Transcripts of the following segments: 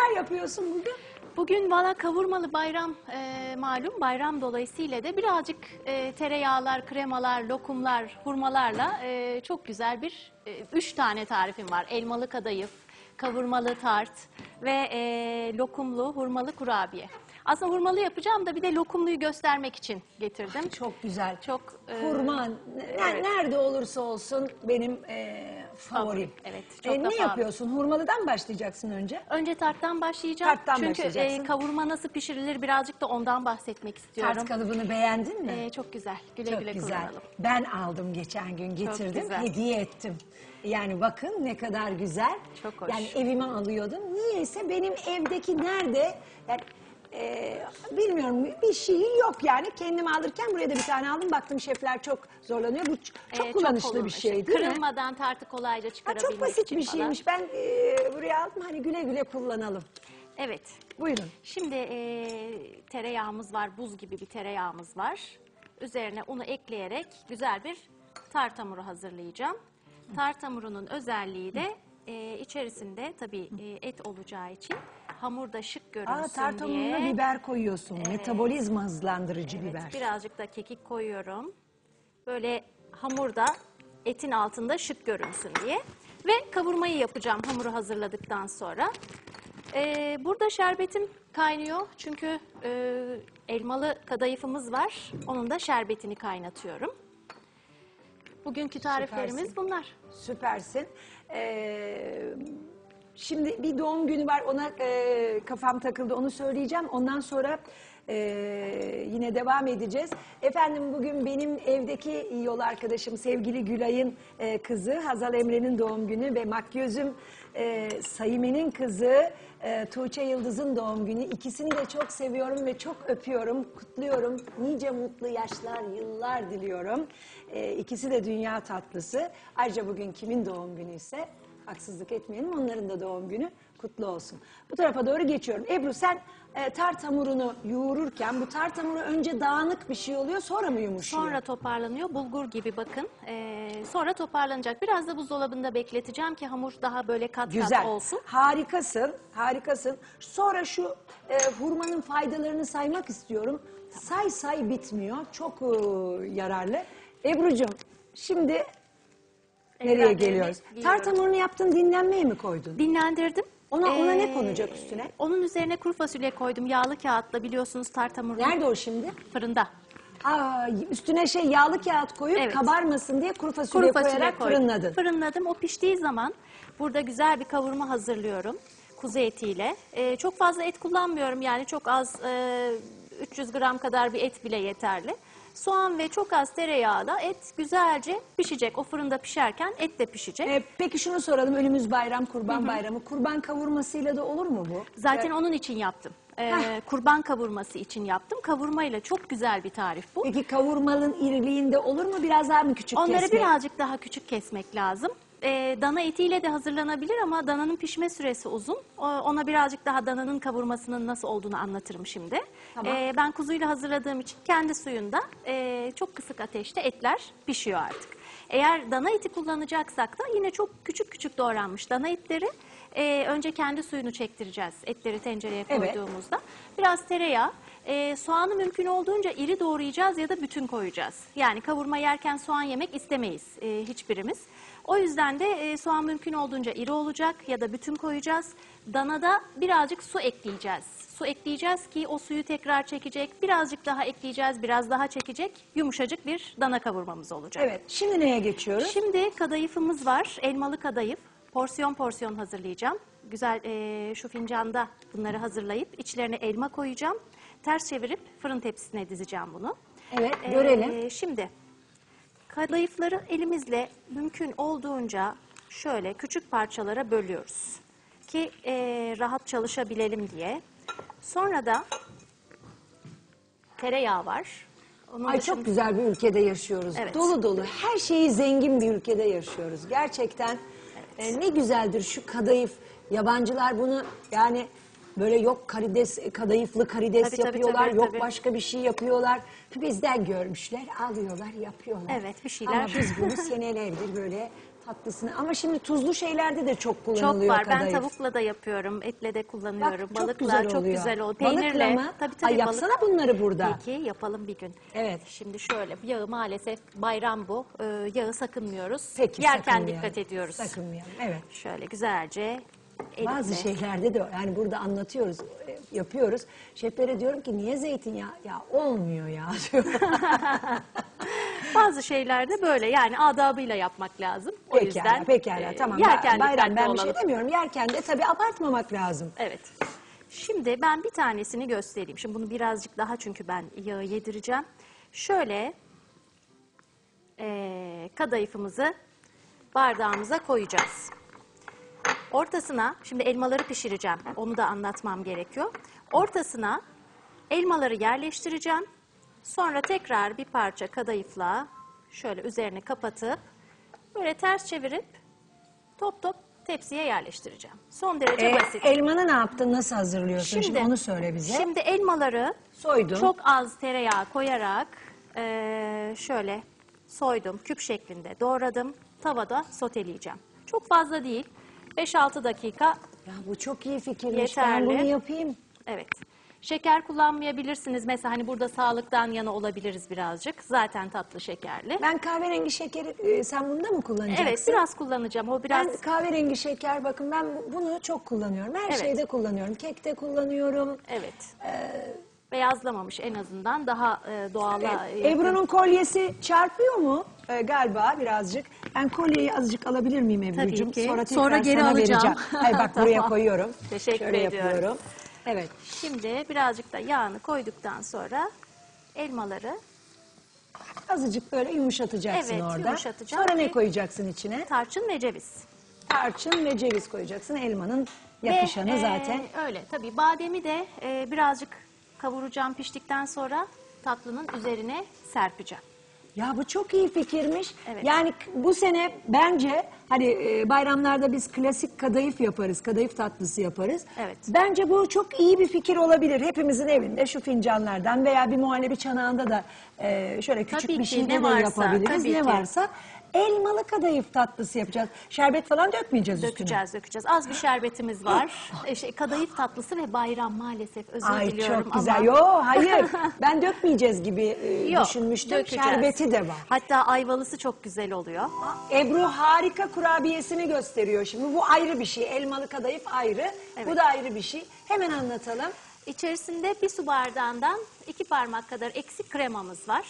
Neler yapıyorsun bugün? Bugün valla kavurmalı bayram e, malum bayram dolayısıyla da birazcık e, tereyağlar, kremalar, lokumlar, hurmalarla e, çok güzel bir e, üç tane tarifim var. Elmalı kadayıf, kavurmalı tart ve e, lokumlu hurmalı kurabiye. Aslında hurmalı yapacağım da bir de lokumluyu göstermek için getirdim. Çok güzel. Çok e, Hurma ne- nerede olursa olsun benim e, favorim. evet, çok E, da ne favori. yapıyorsun? Hurmalıdan başlayacaksın önce. Önce tarttan başlayacağım. Tarttan Çünkü başlayacaksın. e, kavurma nasıl pişirilir birazcık da ondan bahsetmek istiyorum. Tart kalıbını beğendin mi? E, çok güzel. Güle Çok güle güzel. kullanalım. Ben aldım geçen gün getirdim, hediye ettim. Yani bakın ne kadar güzel. Çok hoş. Yani evime alıyordum. Niyeyse benim evdeki nerede? Yani e, bilmiyorum bir şeyi yok yani. Kendim alırken buraya da bir tane aldım. Baktım şefler çok zorlanıyor. Bu ç- çok Ee, kullanışlı bir kullanışlı. şey değil mi? Kırılmadan tartı kolayca Ha, çıkarabilmek çok basit için bir falan. şeymiş. Ben e, buraya aldım hani güle güle kullanalım. Evet. Buyurun. Şimdi e, tereyağımız var, buz gibi bir tereyağımız var. Üzerine unu ekleyerek güzel bir tart hamuru hazırlayacağım. Tart hamurunun özelliği de e, içerisinde tabii e, et olacağı için hamurda şık görünsün Aa, diye. hamuruna biber koyuyorsun. Metabolizma hızlandırıcı Evet, biber. birazcık da kekik koyuyorum. Böyle hamurda etin altında şık görünsün diye. Ve kavurmayı yapacağım hamuru hazırladıktan sonra. Ee, burada şerbetim kaynıyor çünkü e, elmalı kadayıfımız var. Onun da şerbetini kaynatıyorum. Bugünkü tariflerimiz Süpersin. bunlar. Süpersin. Ee, şimdi bir doğum günü var ona e, kafam takıldı onu söyleyeceğim. Ondan sonra e, yine devam edeceğiz. Efendim bugün benim evdeki yol arkadaşım sevgili Gülay'ın e, kızı Hazal Emre'nin doğum günü ve makyözüm e, Saime'nin kızı e, Tuğçe Yıldız'ın doğum günü. İkisini de çok seviyorum ve çok öpüyorum, kutluyorum. Nice mutlu yaşlar, yıllar diliyorum. E, ikisi de dünya tatlısı. Ayrıca bugün kimin doğum günü ise haksızlık etmeyelim onların da doğum günü kutlu olsun. Bu tarafa doğru geçiyorum. Ebru sen e, tart hamurunu yoğururken bu tart hamuru önce dağınık bir şey oluyor sonra mı yumuşuyor? Sonra toparlanıyor. Bulgur gibi bakın. Ee, sonra toparlanacak. Biraz da buzdolabında bekleteceğim ki hamur daha böyle kat Güzel. kat olsun. Harikasın, harikasın. Sonra şu e, hurmanın faydalarını saymak istiyorum. Say say bitmiyor. Çok e, yararlı. Ebru'cum şimdi nereye geliyoruz? Tart hamurunu yaptın dinlenmeye mi koydun? Dinlendirdim. Ona- ona ne Ee, konacak üstüne? Onun üzerine kuru fasulye koydum. Yağlı kağıtla biliyorsunuz tart hamurunu. Nerede o şimdi? Fırında. Aa, üstüne şey yağlı kağıt koyup Evet. kabarmasın diye kuru fasulye, Kuru fasulye koyarak koydum. fırınladın. Fırınladım. O piştiği zaman burada güzel bir kavurma hazırlıyorum. Kuzu etiyle. Ee, çok fazla et kullanmıyorum. Yani çok az e, 300 gram kadar bir et bile yeterli. Soğan ve çok az tereyağla et güzelce pişecek. O fırında pişerken et de pişecek. Ee, peki şunu soralım önümüz bayram kurban bayramı. Kurban kavurmasıyla da olur mu bu? Zaten onun için yaptım. Ee, Heh. kurban kavurması için yaptım. Kavurmayla çok güzel bir tarif bu. Peki kavurmanın iriliğinde olur mu? Biraz daha mı küçük Onları kesmek? birazcık daha küçük kesmek lazım. Ee, dana etiyle de hazırlanabilir ama dananın pişme süresi uzun. O- Ona birazcık daha dananın kavurmasının nasıl olduğunu anlatırım şimdi. Tamam. Ee, ben kuzuyla hazırladığım için kendi suyunda e, çok kısık ateşte etler pişiyor artık. Eğer dana eti kullanacaksak da yine çok küçük küçük doğranmış dana etleri e, önce kendi suyunu çektireceğiz etleri tencereye Evet. koyduğumuzda. Biraz tereyağı, e, soğanı mümkün olduğunca iri doğrayacağız ya da bütün koyacağız. Yani kavurma yerken soğan yemek istemeyiz e, hiçbirimiz. O yüzden de e, soğan mümkün olduğunca iri olacak ya da bütün koyacağız. Danada birazcık su ekleyeceğiz. Su ekleyeceğiz ki o suyu tekrar çekecek. Birazcık daha ekleyeceğiz, biraz daha çekecek. Yumuşacık bir dana kavurmamız olacak. Evet. Şimdi neye geçiyoruz? Şimdi kadayıfımız var. Elmalı kadayıf. Porsiyon porsiyon hazırlayacağım. Güzel e, şu fincanda bunları hazırlayıp içlerine elma koyacağım. Ters çevirip fırın tepsisine dizeceğim bunu. Evet, E, görelim. Şimdi kadayıfları elimizle mümkün olduğunca şöyle küçük parçalara bölüyoruz. Ki e, rahat çalışabilelim diye. Sonra da tereyağı var. Onun Ay dışında- çok güzel bir ülkede yaşıyoruz. Evet. Dolu dolu. Her şeyi zengin bir ülkede yaşıyoruz. Gerçekten e, ne güzeldir şu kadayıf. Yabancılar bunu yani böyle yok karides, kadayıflı karides Tabii, tabii, yapıyorlar. tabii, yok tabii. başka bir şey yapıyorlar. Bizden görmüşler, alıyorlar, yapıyorlar. Evet, bir şeyler. Ama biz bunu senelerdir böyle tatlısını. Ama şimdi tuzlu şeylerde de çok Çok kullanılıyor var. Ben kadayıf. tavukla da yapıyorum, etle de kullanıyorum, Bak, çok balıkla güzel çok oluyor. güzel oluyor. Balıkla Peynirle. mı? Tabii tabii Ay, yapsana balık. bunları burada. Peki yapalım bir gün. Evet. Şimdi şöyle yağı maalesef bayram bu. Ee, yağı sakınmıyoruz. Peki, Yerken sakınmayalım. dikkat ediyoruz. Sakınmayalım, evet. Şöyle güzelce elimle. Bazı şeylerde de yani burada anlatıyoruz, e, yapıyoruz. Şeflere diyorum ki niye zeytinyağı? Ya olmuyor ya diyor. Bazı şeylerde böyle yani adabıyla yapmak lazım. O pekala, yüzden pekala e, tamam. yerken Bayram ben bir olalım. şey demiyorum. Yerken de tabii abartmamak lazım. Evet. Şimdi ben bir tanesini göstereyim. Şimdi bunu birazcık daha çünkü ben yağı yedireceğim. Şöyle eee kadayıfımızı bardağımıza koyacağız. Ortasına, şimdi elmaları pişireceğim. Onu da anlatmam gerekiyor. Ortasına elmaları yerleştireceğim. Sonra tekrar bir parça kadayıfla şöyle üzerini kapatıp böyle ters çevirip top top tepsiye yerleştireceğim. Son derece E, basit. elmanı ne yaptın? Nasıl hazırlıyorsun? Şimdi, onu söyle bize. Şimdi elmaları Soydun. çok az tereyağı koyarak eee, şöyle soydum, küp şeklinde doğradım. Tavada soteleyeceğim. Çok fazla değil. 5-6 dakika. Ya bu çok iyi fikirmiş. Ben Yeterli. bunu yapayım. Evet. Şeker kullanmayabilirsiniz. Mesela hani burada sağlıktan yana olabiliriz birazcık. Zaten tatlı şekerli. Ben kahverengi şekeri e, sen bunda mı kullanacaksın? Evet, biraz kullanacağım. O biraz Ben kahverengi şeker bakın ben bu- bunu çok kullanıyorum. Her Evet. şeyde kullanıyorum. Kekte kullanıyorum. evet. Beyazlamamış en azından daha e, doğala yakın. Ebru'nun kolyesi çarpıyor mu? Ee, galiba birazcık. Ben kolyeyi azıcık alabilir miyim Ebru'cum? Tabii ki. Sonra Sonra geri sana alacağım. vereceğim. Hayır bak buraya Tamam. koyuyorum. Teşekkür Şöyle ediyorum. yapıyorum. Evet. Şimdi birazcık da yağını koyduktan sonra elmaları Azıcık böyle yumuşatacaksın Evet, orada. yumuşatacağım Sonra ne koyacaksın içine? tarçın ve ceviz. Tarçın ve ceviz koyacaksın. Elmanın yapışanı Ve, e, zaten. öyle tabii bademi de e, birazcık kavuracağım piştikten sonra tatlının üzerine serpeceğim. Ya bu çok iyi fikirmiş. Evet. Yani bu sene bence hani e, bayramlarda biz klasik kadayıf yaparız. Kadayıf tatlısı yaparız. Evet. Bence bu çok iyi bir fikir olabilir. Hepimizin evinde şu fincanlardan veya bir muhallebi çanağında da e, şöyle küçük Tabii bir ki, ne de varsa, yapabiliriz. tabii ne ki. varsa elmalı kadayıf tatlısı yapacağız. Şerbet falan dökmeyeceğiz üstüne. Dökeceğiz dökeceğiz. Az bir şerbetimiz var. E, şey, kadayıf tatlısı ve bayram maalesef özür Ay diliyorum çok güzel. ama. Yo hayır. ben dökmeyeceğiz gibi e, Yok, düşünmüştüm. dökeceğiz. Şerbeti de var. Hatta ayvalısı çok güzel oluyor. Ebru harika kurabiyesini gösteriyor şimdi. Bu ayrı bir şey. Elmalı kadayıf ayrı. Bu Evet. da ayrı bir şey. Hemen anlatalım. İçerisinde bir su bardağından iki parmak kadar eksik kremamız var.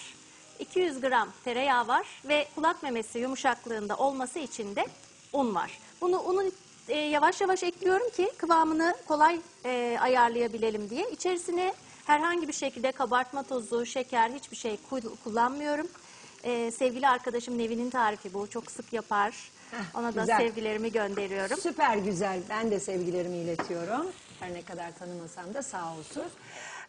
200 gram tereyağı var ve kulak memesi yumuşaklığında olması için de un var. Bunu unu e, yavaş yavaş ekliyorum ki kıvamını kolay e, ayarlayabilelim diye. İçerisine herhangi bir şekilde kabartma tozu, şeker hiçbir şey kul- kullanmıyorum. E, sevgili arkadaşım Nevin'in tarifi bu. Çok sık yapar. Heh, Ona da güzel. sevgilerimi gönderiyorum. Süper güzel. Ben de sevgilerimi iletiyorum. Her ne kadar tanımasam da sağ olsun.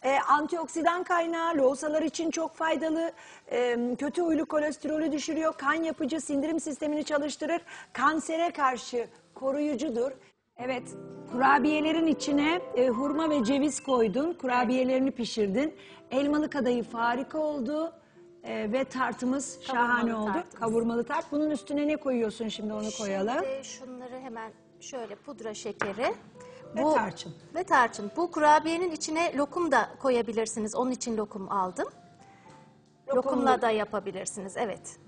Ee, antioksidan kaynağı, lohusalar için çok faydalı. Ee, kötü huylu kolesterolü düşürüyor. Kan yapıcı, sindirim sistemini çalıştırır. Kansere karşı koruyucudur. Evet, kurabiyelerin içine e, hurma ve ceviz koydun. Kurabiyelerini pişirdin. Elmalı kadayıf harika oldu. Ee, ve tartımız şahane Kavurmalı oldu. tartımız. Kavurmalı tart. Bunun üstüne ne koyuyorsun şimdi onu koyalım. Şimdi şunları hemen şöyle pudra şekeri. Ve tarçın. Ve tarçın. Bu kurabiyenin içine lokum da koyabilirsiniz. Onun için lokum aldım. Lokumlu. Lokumla da yapabilirsiniz. Evet.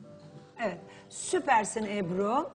Evet. Süpersin Ebru.